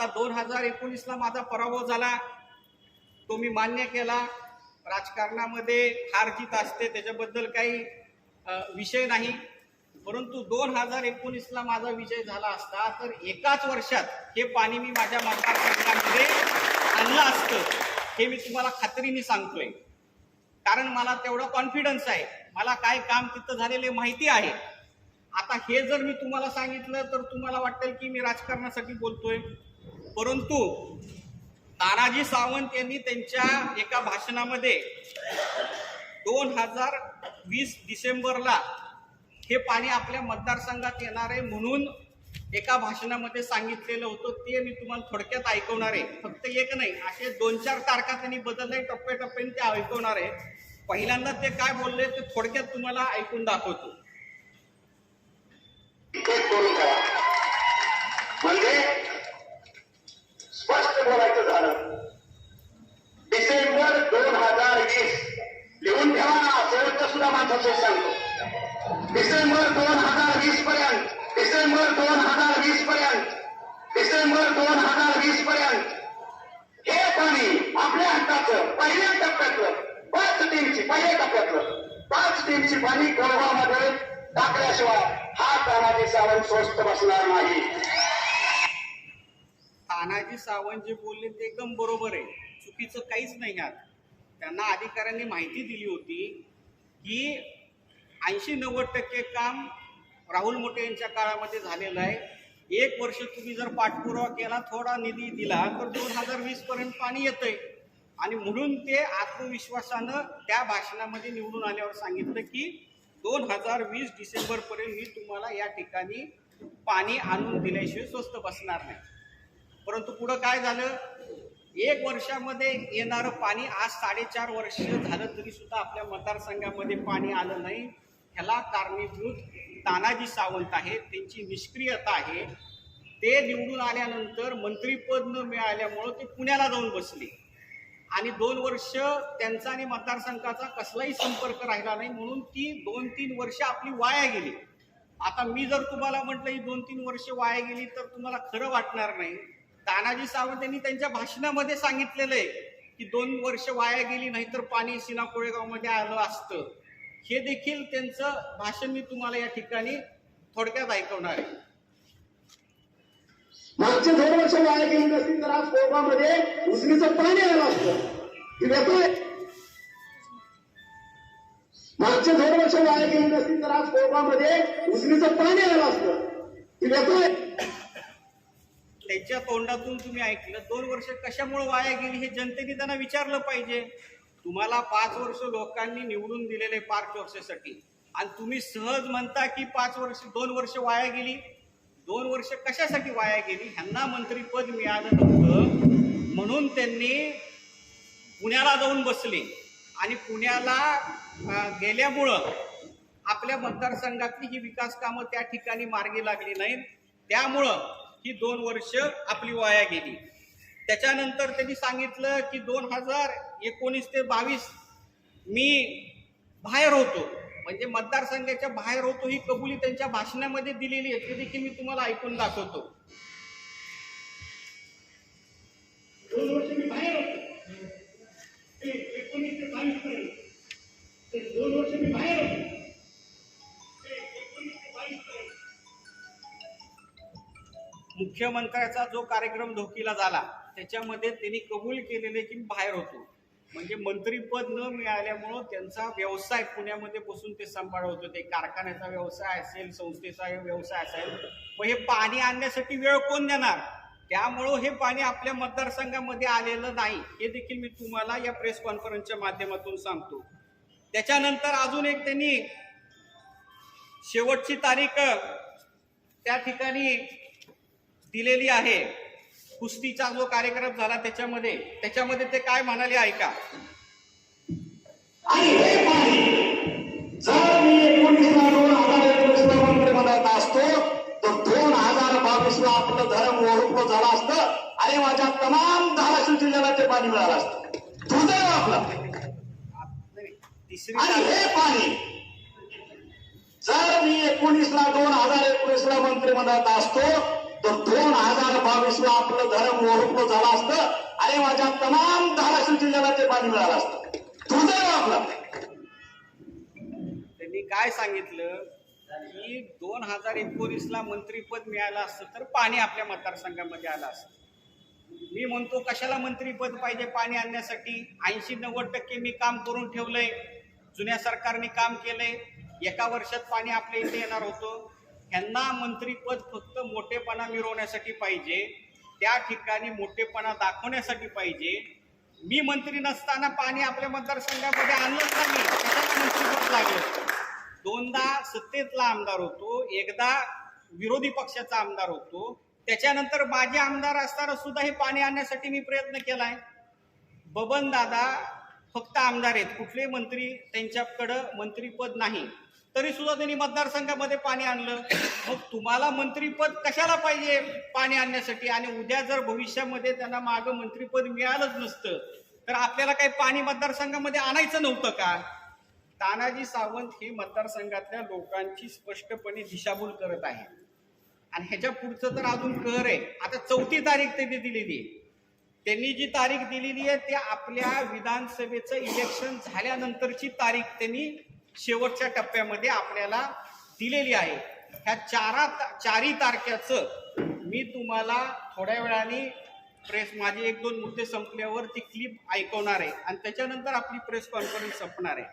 आता दोन हजार एकोणीसला माझा पराभव झाला. तो मी मान्य केला. राजकारणामध्ये हार जीत असते त्याच्याबद्दल काही विषय नाही. परंतु दोन हजार एकोणीसला माझा विजय झाला असता तर एकाच वर्षात हे पाणी मी माझ्या मतदारसंघामध्ये आणलं असतं. हे मी तुम्हाला खात्रीने सांगतोय. कारण मला तेवढा कॉन्फिडन्स आहे. मला काय काम तिथं झालेले माहिती आहे. आता हे जर मी तुम्हाला सांगितलं तर तुम्हाला वाटेल की मी राजकारणासाठी बोलतोय. परंतु तानाजी सावंत यांनी त्यांच्या एका भाषणामध्ये दोन हजार वीस डिसेंबरला हे पाणी आपल्या मतदारसंघात येणार आहे म्हणून एका भाषणामध्ये सांगितलेलं होतं. ते मी तुम्हाला थोडक्यात ऐकवणार आहे. फक्त एक नाही असे दोन चार तारखा त्यांनी बदलले टप्प्याटप्प्याने ते ऐकवणार आहे. पहिल्यांदा ते काय बोलले ते थोडक्यात तुम्हाला ऐकून दाखवतो. म्हणजे पाच टीमची पाणी टाकल्याशिवाय हा तानाजी सावंत स्वस्त बसणार नाही. तानाजी सावंत जे बोलले ते एकदम बरोबर आहे. चुकीचं काहीच नाही यात. त्यांना अधिकाऱ्यांनी माहिती दिली होती की ऐंशी नव्वद टक्के काम राहुल मोठे यांच्या काळामध्ये झालेलं आहे. एक वर्ष तुम्ही जर पाठपुरावा केला थोडा निधी दिला तर दोन हजार वीस पर्यंत पाणी येतंय. आणि म्हणून ते आत्मविश्वासानं त्या भाषणामध्ये निवडून आल्यावर सांगितलं की दोन हजार वीस डिसेंबरपर्यंत मी तुम्हाला या ठिकाणी पाणी आणून दिल्याशिवाय स्वस्त बसणार नाही. परंतु पुढं काय झालं? एक वर्षामध्ये येणारं पाणी आज साडेचार वर्ष झालं तरी सुद्धा आपल्या मतदारसंघामध्ये पाणी आलं नाही. ह्याला कारणीभूत तानाजी सावंत आहे. त्यांची निष्क्रियता आहे. ते निवडून आल्यानंतर मंत्रीपद न मिळाल्यामुळं ते पुण्याला जाऊन बसले. आणि दोन वर्ष त्यांचा आणि मतदारसंघाचा कसलाही संपर्क राहिला नाही म्हणून ती दोन तीन वर्ष आपली वाया गेली. आता मी जर तुम्हाला म्हटलं ही दोन तीन वर्ष वाया गेली तर तुम्हाला खरं वाटणार नाही. तानाजी सावंत यांनी त्यांच्या भाषणामध्ये सांगितलेलं आहे की दोन वर्ष वाया गेली नाही तर पाणी सिना कोळेगावमध्ये आलं असतं. हे देखील त्यांचं भाषण मी तुम्हाला या ठिकाणी थोडक्यात ऐकवणार आहे. मागचे दोन वर्ष वाया गेली नसतील तर आज कोकणामध्ये उजनीचं पाणी आलं असतं. येतोय मागचे दोन वर्ष वाया गेली नसतील तर आज कोकणामध्ये उजनीचं पाणी आलं असतं. ती येतोय त्यांच्या तोंडातून तुम्ही ऐकलं दोन वर्ष कशामुळे वाया गेली हे जनतेने त्यांना विचारलं पाहिजे. तुम्हाला पाच वर्ष लोकांनी निवडून दिलेले पाच वर्षासाठी आणि तुम्ही सहज म्हणता की पाच वर्ष दोन वर्ष वाया गेली? दोन वर्ष कशासाठी वाया गेली? ह्यांना मंत्रीपद मिळालं नव्हतं. म्हणून त्यांनी पुण्याला जाऊन बसले. आणि पुण्याला गेल्यामुळं आपल्या मतदारसंघातली ही विकास कामं त्या ठिकाणी मार्गी लागली नाहीत. त्यामुळं ही दोन वर्ष आपली वाया गेली. त्याच्यानंतर त्यांनी सांगितलं की दोन हजार एकोणीस ते बावीस मी बाहेर होतो. म्हणजे मतदारसंघाच्या बाहेर होतो ही कबुली त्यांच्या भाषणामध्ये दिलेली आहे. ते देखील मी तुम्हाला ऐकून दाखवतो. मुख्यमंत्र्याचा जो कार्यक्रम धोकीला झाला त्याच्यामध्ये त्यांनी कबूल केलेले की बाहेर होतो. म्हणजे मंत्रीपद न मिळाल्यामुळं त्यांचा व्यवसाय पुण्यामध्ये बसून ते सांभाळत होते. कारखान्याचा व्यवसाय असेल संस्थेचा व्यवसाय असेल मग हे पाणी आणण्यासाठी वेळ कोण देणार? त्यामुळं हे पाणी आपल्या मतदारसंघामध्ये आलेलं नाही. हे देखील मी तुम्हाला या प्रेस कॉन्फरन्सच्या माध्यमातून सांगतो. त्याच्यानंतर अजून एक त्यांनी शेवटची तारीख त्या ठिकाणी दिलेली आहे. कुस्तीचा जो कार्यक्रम झाला त्याच्यामध्ये त्याच्यामध्ये ते काय म्हणाले ऐका. आणि हे पाणी जर मी एकोणीसला दोन हजार मंत्रिमंडळात असतो तर दोन हजार बावीसला आपलं धर्म ओळख झालं असतं आणि माझ्या तमाम धाराशिव जिल्ह्याला ते पाणी मिळालं असतं. दुर्दैव आपलं. आणि हे पाणी जर मी एकोणीसला दोन हजार एकोणीसला मंत्रिमंडळात असतो तर दोन हजार बावीसला आपलं धरण मोहत्व झालं असतं आणि माझ्या तमाम धाराशिव जिल्ह्याला ते पाणी मिळालं असतं. दुर्दैव आपलं. त्यांनी काय सांगितलं? की दोन हजार एकोणीसला मंत्रीपद मिळालं असतं तर पाणी आपल्या मतदारसंघामध्ये आलं असतं. मी म्हणतो कशाला मंत्रीपद पाहिजे पाणी आणण्यासाठी? ऐंशी नव्वद टक्के मी काम करून ठेवलंय. जुन्या सरकारने काम केलंय. एका वर्षात पाणी आपल्या इथे येणार होतं. ह्यांना मंत्रीपद फक्त मोठेपणा मिरवण्यासाठी पाहिजे त्या ठिकाणी मोठेपणा दाखवण्यासाठी पाहिजे. मी मंत्री नसताना पाणी आपल्या मतदारसंघामध्ये आणलंच नाही. मंत्रीपद लागलं? दोनदा सत्तेतला आमदार होतो एकदा विरोधी पक्षाचा आमदार होतो. त्याच्यानंतर माझे आमदार असताना सुद्धा हे पाणी आणण्यासाठी मी प्रयत्न केलाय. बबन दादा फक्त आमदार आहेत. कुठले मंत्री त्यांच्याकडं मंत्रीपद नाही. तरी सुद्धा त्यांनी मतदारसंघामध्ये पाणी आणलं. मग तुम्हाला मंत्रीपद कशाला पाहिजे पाणी आणण्यासाठी? आणि उद्या जर भविष्यामध्ये त्यांना मागं मंत्रीपद मिळालंच नसतं तर आपल्याला काही पाणी मतदारसंघामध्ये आणायचं नव्हतं का? तानाजी सावंत ही मतदारसंघातल्या लोकांची स्पष्टपणे दिशाभूल करत आहे आणि ह्याच्या पुढचं तर अजून कर आहे. आता चौथी तारीख त्यांनी दिलेली आहे. त्यांनी जी तारीख दिलेली आहे ते आपल्या विधानसभेचं इलेक्शन झाल्यानंतरची तारीख त्यांनी शेवटच्या टप्प्यामध्ये आपल्याला दिलेली आहे. ह्या चारा चारी तारखेचं मी तुम्हाला थोड्या वेळाने प्रेस माझे एक दोन मुद्दे संपल्यावर ती क्लिप ऐकवणार आहे. आणि त्याच्यानंतर आपली प्रेस कॉन्फरन्स संपणार आहे.